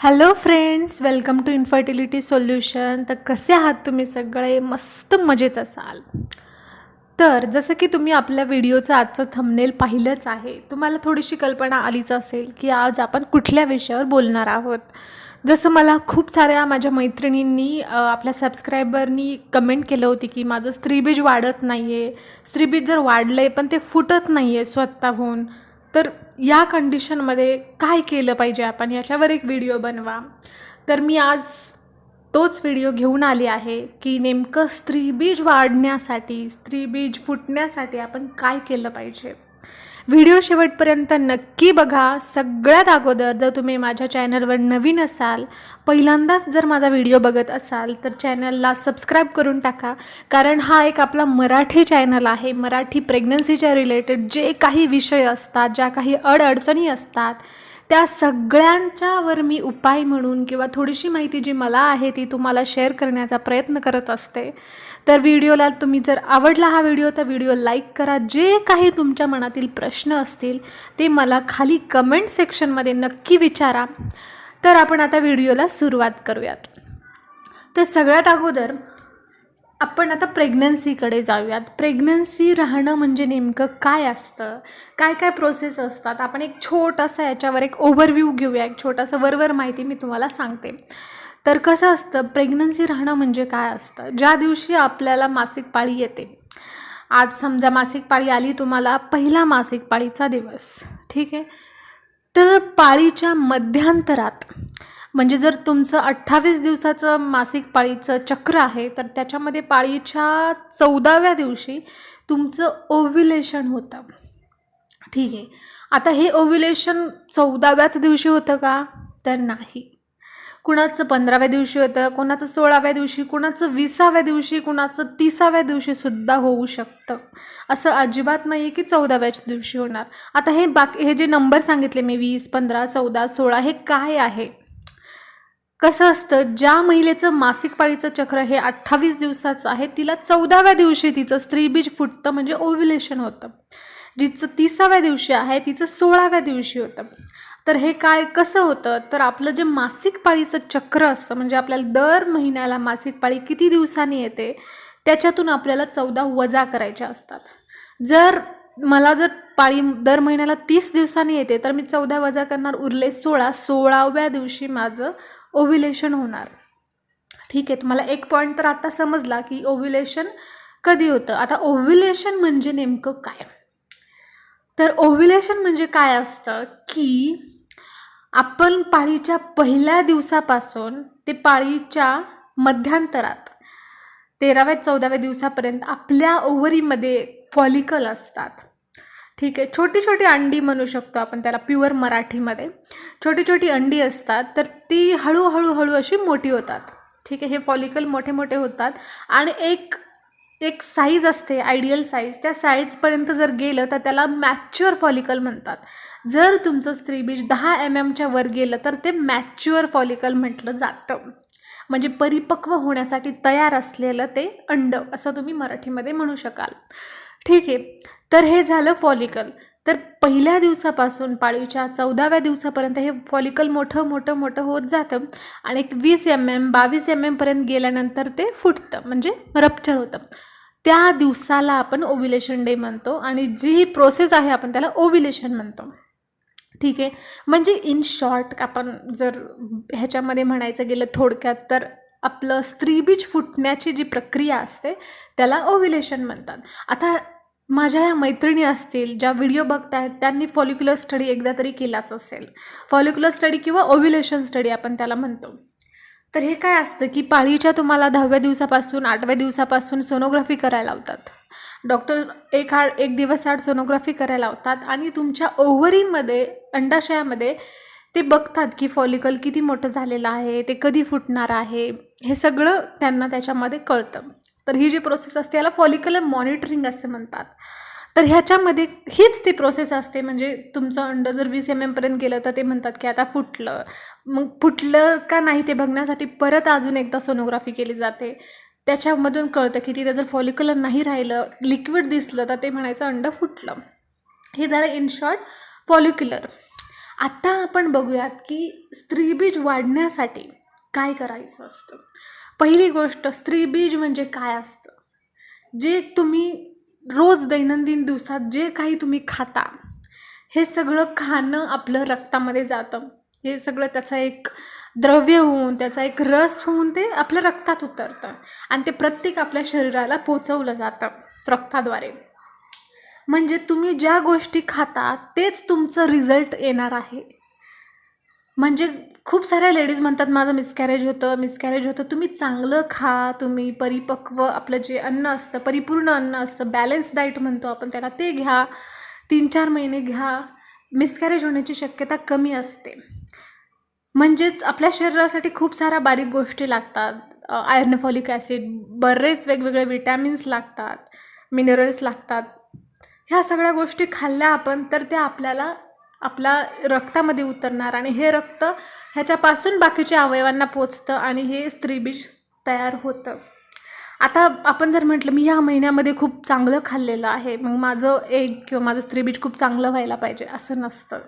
Hello friends welcome to infertility solution तर कसे आहात तुम्ही सगळे? मस्त मजेत असाल. तर जसं की तुम्ही आपल्या व्हिडिओचं आजचं थंबनेल पाहिलंच आहे तुम्हाला थोडीशी कल्पना आलीच असेल की आज आपण कुठल्या विषयावर बोलणार आहोत. जसं मला खूप साऱ्या माझ्या मैत्रिणींनी आपल्या सबस्क्रायबरनी कमेंट केलं होती की माझं स्त्रीबीज वाढत नाही आहे स्त्रीबीज जर वाढलं आहे पण ते फुटत नाही आहे स्वतःहून. तर या कंडिशनमध्ये काय केलं पाहिजे आपण? याच्यावर एक व्हिडिओ बनवा. तर मी आज तोच व्हिडिओ घेऊन आली आहे की नेमकं स्त्रीबीज वाढण्यासाठी स्त्रीबीज फुटण्यासाठी आपण काय केलं पाहिजे? व्हिडिओ शेवटपर्यंत नक्की बघा. सगळ्यात अगोदर जर तुम्ही माझ्या चॅनलवर नवीन असाल पहिल्यांदाच जर माझा व्हिडिओ बघत असाल तर चॅनलला सबस्क्राईब करून टाका. कारण हा एक आपला मराठी चॅनल आहे. मराठी प्रेग्नन्सीच्या रिलेटेड जे काही विषय असतात ज्या काही अडअडचणी असतात त्या सगळ्यांच्यावर मी उपाय म्हणून किंवा थोडीशी माहिती जी मला आहे ती तुम्हाला शेअर करण्याचा प्रयत्न करत असते. तर व्हिडिओला तुम्ही जर आवडला हा व्हिडिओ तर व्हिडिओ लाईक करा. जे काही तुमच्या मनातील प्रश्न असतील ते मला खाली कमेंट सेक्शनमध्ये नक्की विचारा. तर आपण आता व्हिडिओला सुरुवात करूयात. तर सगळ्यात अगोदर आपण आता प्रेग्नन्सीकडे जाऊयात. प्रेग्नन्सी राहणं म्हणजे नेमकं काय असतं? काय काय प्रोसेस असतात? आपण एक छोटासा याच्यावर एक ओव्हरव्ह्यू घेऊया. एक छोटासा वरवर माहिती मी तुम्हाला सांगते. तर कसं असतं? प्रेग्नन्सी राहणं म्हणजे काय असतं? ज्या दिवशी आपल्याला मासिक पाळी येते. आज समजा मासिक पाळी आली तुम्हाला पहिला मासिक पाळीचा दिवस. ठीक आहे? तर पाळीच्या मध्यांतरात म्हणजे जर तुमचं अठ्ठावीस दिवसाचं मासिक पाळीचं चक्र आहे तर त्याच्यामध्ये पाळीच्या चौदाव्या दिवशी तुमचं ओव्युलेशन होतं. ठीक आहे. आता हे ओव्युलेशन चौदाव्याच दिवशी होतं का? तर नाही. कुणाचं पंधराव्या दिवशी होतं कोणाचं सोळाव्या दिवशी कुणाचं विसाव्या दिवशी कुणाचं तिसाव्या दिवशी सुद्धा होऊ शकतं. असं अजिबात नाही आहे की चौदाव्याच दिवशी होणार. आता हे बाकी हे जे नंबर सांगितले मी वीस पंधरा चौदा सोळा हे काय आहे? कसं असतं ज्या महिलेचं मासिक पाळीचं चक्र हे अठ्ठावीस दिवसाचं आहे तिला चौदाव्या दिवशी तिचं स्त्रीबीज फुटतं म्हणजे ओव्युलेशन होतं. जिचं तिसाव्या दिवशी आहे तिचं सोळाव्या दिवशी होतं. तर हे काय कसं होतं? तर आपलं जे मासिक पाळीचं चक्र असतं म्हणजे आपल्याला दर महिन्याला मासिक पाळी किती दिवसांनी येते त्याच्यातून आपल्याला चौदा वजा करायच्या असतात. जर मला जर पाळी दर महिन्याला तीस दिवसांनी येते तर मी चौदा वजा करणार उरले सोळा. सोळाव्या दिवशी माझं ओव्युलेशन होणार. ठीक आहे तुम्हाला एक पॉईंट तर आता समजला की ओव्युलेशन कधी होतं. आता ओव्युलेशन म्हणजे नेमकं काय? तर ओव्युलेशन म्हणजे काय असतं की आपण पाळीच्या पहिल्या दिवसापासून ते पाळीच्या मध्यांतरात तेराव्या चौदाव्या दिवसापर्यंत आपल्या ओव्हरीमध्ये फॉलिकल असतात. ठीक आहे. छोटी छोटी अंडी म्हणू शकतो आपण त्याला प्युअर मराठीमध्ये. छोटी छोटी अंडी असतात तर ती हळूहळू हळू अशी मोठी होतात. ठीक आहे. हे फॉलिकल मोठे मोठे होतात आणि एक एक साईज असते आयडियल साईज त्या साईजपर्यंत जर गेलं तर त्याला मॅच्युअर फॉलिकल म्हणतात. जर तुमचं स्त्रीबीज दहा एम एमच्या वर गेलं तर ते मॅच्युअर फॉलिकल म्हटलं जातं. म्हणजे परिपक्व होण्यासाठी तयार असलेलं ते अंड असं तुम्ही मराठीमध्ये म्हणू शकाल. ठीक आहे. तर हे झालं फॉलिकल तर पहिल्या दिवसापासून पाळीच्या चौदाव्या दिवसापर्यंत हे फॉलिकल मोठं मोठं मोठं होत जातं आणि एक वीस एम एम बावीस एम एमपर्यंत गेल्यानंतर ते फुटतं म्हणजे रप्चर होतं. त्या दिवसाला आपण ओव्युलेशन डे म्हणतो आणि जी ही प्रोसेस आहे आपण त्याला ओव्युलेशन म्हणतो. ठीक आहे. म्हणजे इन शॉर्ट आपण जर ह्याच्यामध्ये म्हणायचं गेलं थोडक्यात तर आपलं स्त्रीबीज फुटण्याची जी प्रक्रिया असते त्याला ओव्युलेशन म्हणतात. आता माझ्या ह्या मैत्रिणी असतील ज्या व्हिडिओ बघत आहेत त्यांनी फॉलिक्युलर स्टडी एकदा तरी केलाच असेल. फॉलिक्युलर स्टडी किंवा ओव्युलेशन स्टडी आपण त्याला म्हणतो. तर हे काय असतं की पाळीच्या तुम्हाला दहाव्या दिवसापासून आठव्या दिवसापासून सोनोग्राफी करायला लावतात. डॉक्टर एक आड एक दिवस आड सोनोग्राफी करायला लावतात आणि तुमच्या ओव्हरीमध्ये अंडाशयामध्ये ते बघतात की फॉलिकल किती मोठं झालेलं आहे ते कधी फुटणार आहे हे सगळं त्यांना त्याच्यामध्ये कळतं. तर ही जी प्रोसेस असते याला फॉलिकल मॉनिटरिंग असे म्हणतात. तर ह्याच्यामध्ये हीच ती प्रोसेस असते म्हणजे तुमचं अंड जर वीस एम एमपर्यंत गेलं तर ते म्हणतात की आता फुटलं. मग फुटलं का नाही ते बघण्यासाठी परत अजून एकदा सोनोग्राफी केली जाते. त्याच्यामधून कळतं की तिथे जर फॉलिक्युलर नाही राहिलं लिक्विड दिसलं तर ते म्हणायचं अंड फुटलं. हे झालं इन शॉर्ट फॉलिक्युलर आत्ता आपण बघूयात की स्त्रीबीज वाढण्यासाठी काय करायचं असतं. पहिली गोष्ट स्त्रीबीज म्हणजे काय असतं? जे तुम्ही रोज दैनंदिन दिवसात जे काही तुम्ही खाता हे सगळं खाणं आपलं रक्तामध्ये जातं. हे सगळं त्याचा एक द्रव्य होऊन त्याचा एक रस होऊन ते आपल्या रक्तात उतरतं आणि ते प्रत्येक आपल्या शरीराला पोचवलं जातं रक्ताद्वारे. म्हणजे तुम्ही ज्या गोष्टी खाता तेच तुमचं रिझल्ट येणार आहे. म्हणजे खूप साऱ्या लेडीज म्हणतात माझं मिसकॅरेज होतं मिसकॅरेज होतं. तुम्ही चांगलं खा तुम्ही परिपक्व आपलं जे अन्न असतं परिपूर्ण अन्न असतं बॅलन्स डाईट म्हणतो आपण त्याला ते घ्या. तीन चार महिने घ्या. मिसकॅरेज होण्याची शक्यता कमी असते. म्हणजेच आपल्या शरीरासाठी खूप साऱ्या बारीक गोष्टी लागतात. आयर्न फॉलिक ॲसिड बरेच वेगवेगळे विटॅमिन्स लागतात मिनरल्स लागतात. ह्या सगळ्या गोष्टी खाल्ल्या आपण तर त्या आपल्याला आपला रक्तामध्ये उतरणार आणि हे रक्त ह्याच्यापासून बाकीच्या अवयवांना पोचतं आणि हे स्त्रीबीज तयार होतं. आता आपण जर म्हटलं मी ह्या महिन्यामध्ये खूप चांगलं खाल्लेलं आहे मग माझं एक किंवा माझं स्त्रीबीज खूप चांगलं व्हायला पाहिजे असं नसतं.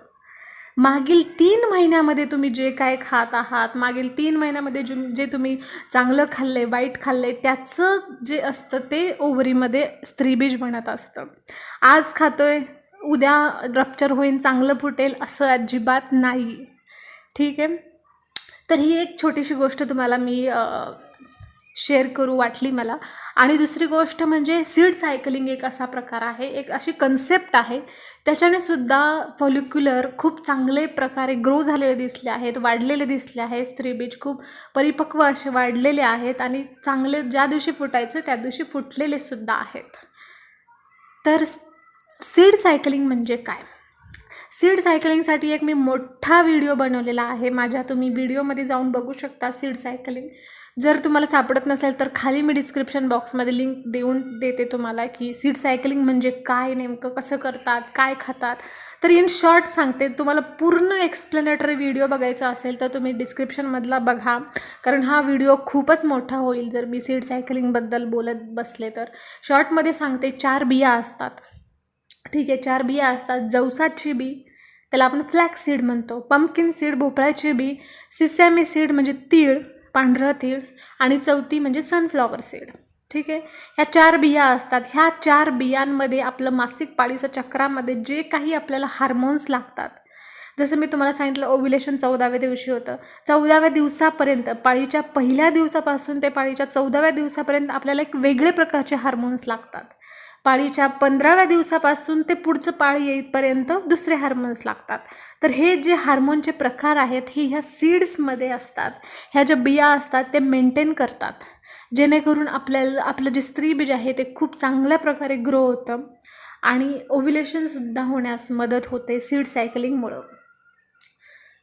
मागील तीन महिन्यामध्ये तुम्ही जे काय खात आहात मागील तीन महिन्यामध्ये जे जे तुम्ही चांगलं खाल्लं आहे वाईट खाल्लं आहे त्याचं जे असतं ते ओवरीमध्ये स्त्रीबीज बनत असतं. आज खातोय उद्या रप्चर होईन चांगलं फुटेल असं अजिबात नाही. ठीक आहे? तर ही एक छोटीशी गोष्ट तुम्हाला मी शेअर करू वाटली मला. आणि दुसरी गोष्ट म्हणजे सीड सायकलिंग एक असा प्रकार आहे. एक अशी कन्सेप्ट आहे. त्याच्याने सुद्धा फॉलिक्युलर खूप चांगले प्रकारे ग्रो झालेले दिसले आहेत वाढलेले दिसले आहेत. स्त्री बीज खूप परिपक्व असे वाढलेले आहेत आणि चांगले ज्या दिवशी फुटायचे त्या दिवशी फुटलेले सुद्धा आहेत. तर सीड सायकलिंग म्हणजे काय? सीड सायकलिंगसाठी एक मी मोठा व्हिडिओ बनवलेला आहे. माझ्या तुम्ही व्हिडिओमध्ये जाऊन बघू शकता सीड सायकलिंग. जर तुम्हाला सापडत नसेल तर खाली मी डिस्क्रिप्शन बॉक्समध्ये लिंक देऊन देते तुम्हाला की सीड सायकलिंग म्हणजे काय नेमकं कसं करतात काय खातात. तर इन शॉर्ट सांगते तुम्हाला पूर्ण एक्सप्लेनेटरी व्हिडिओ बघायचा असेल तर तुम्ही डिस्क्रिप्शनमधला बघा. कारण हा व्हिडिओ खूपच मोठा होईल जर मी सीड सायकलिंगबद्दल बोलत बसले तर. शॉर्टमध्ये सांगते चार बिया असतात. ठीक आहे चार बिया असतात जवसाची बी त्याला आपण फ्लॅक सीड म्हणतो पंपकिन सीड भोपळ्याची बी सिसॅमी सीड म्हणजे तीळ पांढरं तीळ आणि चौथी म्हणजे सनफ्लॉवर सीड ठीक आहे ह्या चार बिया असतात. ह्या चार बियांमध्ये आपलं मासिक पाळीच्या चक्रामध्ये जे काही आपल्याला हार्मोन्स लागतात जसं मी तुम्हाला सांगितलं ओव्युलेशन चौदाव्या दिवशी होतं. चौदाव्या दिवसापर्यंत पाळीच्या पहिल्या दिवसापासून ते पाळीच्या चौदाव्या दिवसापर्यंत आपल्याला एक वेगळे प्रकारचे हार्मोन्स लागतात. पाळीच्या पंधराव्या दिवसापासून ते पुढचं पाळी येईपर्यंत दुसरे हार्मोन्स लागतात. तर हे जे हार्मोनचे प्रकार आहेत हे ह्या सीड्समध्ये असतात. ह्या ज्या बिया असतात ते मेंटेन करतात. जेणेकरून आपल्याला आपलं जे स्त्रीबीज आहे ते खूप चांगल्या प्रकारे ग्रो होतं आणि ओव्युलेशनसुद्धा होण्यास मदत होते सीड सायकलिंगमुळं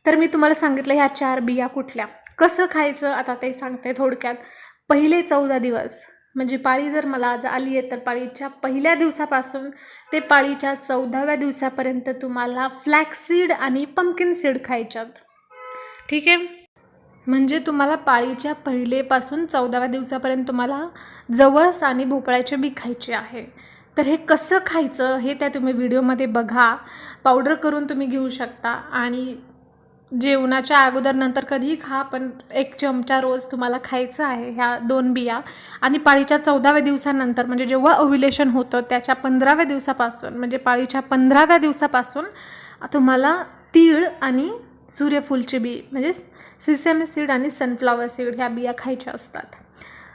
तर मी तुम्हाला सांगितलं ह्या चार बिया कुठल्या? कसं खायचं? आता ते सांगते थोडक्यात. पहिले चौदा दिवस. म्हणजे पाळी जर मला आज आली आहे तर पाळीच्या पहिल्या दिवसापासून ते पाळीच्या चौदाव्या दिवसापर्यंत तुम्हाला फ्लॅक्सीड आणि पंकिन सीड खायच्यात. ठीक आहे? म्हणजे तुम्हाला पाळीच्या पहिलेपासून चौदाव्या दिवसापर्यंत तुम्हाला जवस आणि भोपळ्याचे बी खायचे आहे. तर हे कसं खायचं हे त्या तुम्ही व्हिडिओमध्ये बघा. पावडर करून तुम्ही घेऊ शकता आणि जेवणाच्या अगोदर नंतर कधीही खा पण एक चमचा रोज तुम्हाला खायचं आहे ह्या दोन बिया. आणि पाळीच्या चौदाव्या दिवसानंतर म्हणजे जेव्हा ओव्युलेशन होतं त्याच्या पंधराव्या दिवसापासून म्हणजे पाळीच्या पंधराव्या दिवसापासून तुम्हाला तीळ आणि सूर्यफूलची बी म्हणजे सिसेमी सीड आणि सनफ्लॉवर सीड ह्या बिया खायच्या असतात.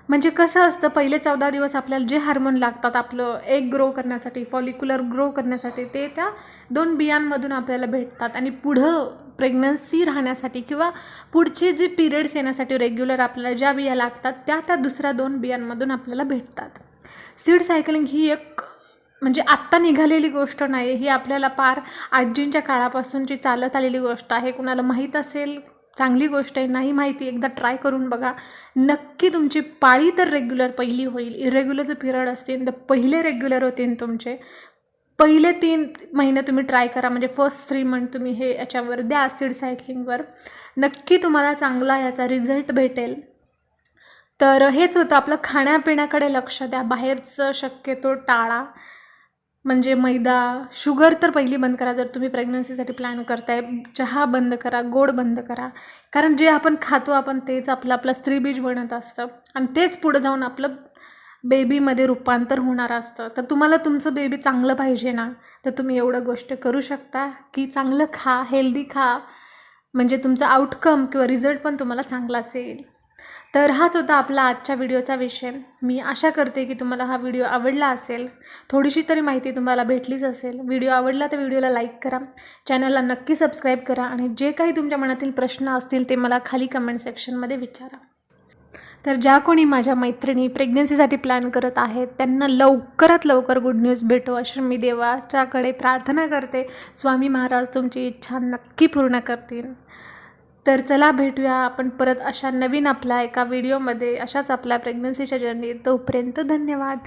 म्हणजे कसं असतं पहिले चौदा दिवस आपल्याला जे हार्मोन लागतात आपलं एग ग्रो करण्यासाठी फॉलिक्युलर ग्रो करण्यासाठी ते त्या दोन बियांमधून आपल्याला भेटतात. आणि पुढं प्रेग्नन्सी राहण्यासाठी किंवा पुढचे जे पिरियड्स येण्यासाठी रेग्युलर आपल्याला ज्या बिया लागतात त्या त्या दुसऱ्या दोन बियांमधून आपल्याला भेटतात. सीड सायकलिंग ही एक म्हणजे आत्ता निघालेली गोष्ट नाही ही आपल्याला पार आजींच्या काळापासूनची चालत आलेली गोष्ट आहे कुणाला माहीत असेल चांगली गोष्ट आहे नाही माहिती एकदा ट्राय करून बघा. नक्की तुमची पाळी तर रेग्युलर पहिली होईल. इरेग्युलर जे पिरियड असतील तर पहिले रेग्युलर होतील तुमचे. पहिले तीन महिने तुम्ही ट्राय करा. म्हणजे फर्स्ट थ्री मंथ तुम्ही हे याच्यावर द्या सीड सायकलिंगवर नक्की तुम्हाला चांगला याचा रिझल्ट भेटेल. तर हेच होतं. आपलं खाण्यापिण्याकडे लक्ष द्या. बाहेरचं शक्यतो टाळा. म्हणजे मैदा शुगर तर पहिली बंद करा. जर तुम्ही प्रेग्नन्सीसाठी प्लॅन करताय चहा बंद करा गोड बंद करा. कारण जे आपण खातो आपण तेच आपलं आपलं स्त्रीबीज बनत असतं. आणि तेच पुढं जाऊन आपलं बेबीमध्ये रूपांतर होणार असतं. तर तुम्हाला तुमचं बेबी चांगलं पाहिजे ना? तर तुम्ही एवढं गोष्ट करू शकता की चांगलं खा हेल्दी खा. म्हणजे तुमचा आउटकम किंवा रिझल्ट पण तुम्हाला चांगलाच येईल तर हाच होता आपला आजच्या व्हिडिओचा विषय. मी आशा करते की तुम्हाला हा व्हिडिओ आवडला असेल. थोडीशी तरी माहिती तुम्हाला भेटलीच असेल. व्हिडिओ आवडला तर व्हिडिओला लाईक करा. चॅनलला नक्की सबस्क्राईब करा. आणि जे काही तुमच्या मनातील प्रश्न असतील ते मला खाली कमेंट सेक्शनमध्ये विचारा. तर ज्या कोणी माझ्या मैत्रिणी प्रेग्नन्सीसाठी प्लॅन करत आहेत त्यांना लवकरात लवकर गुड न्यूज भेटो. अशी मी देवाच्याकडे प्रार्थना करते. स्वामी महाराज तुमची इच्छा नक्की पूर्ण करतील. तर चला भेटूया आपण परत अशा नवीन आपल्या एका व्हिडिओमध्ये अशाच आपल्या प्रेग्नन्सीच्या जर्नी तोपर्यंत धन्यवाद.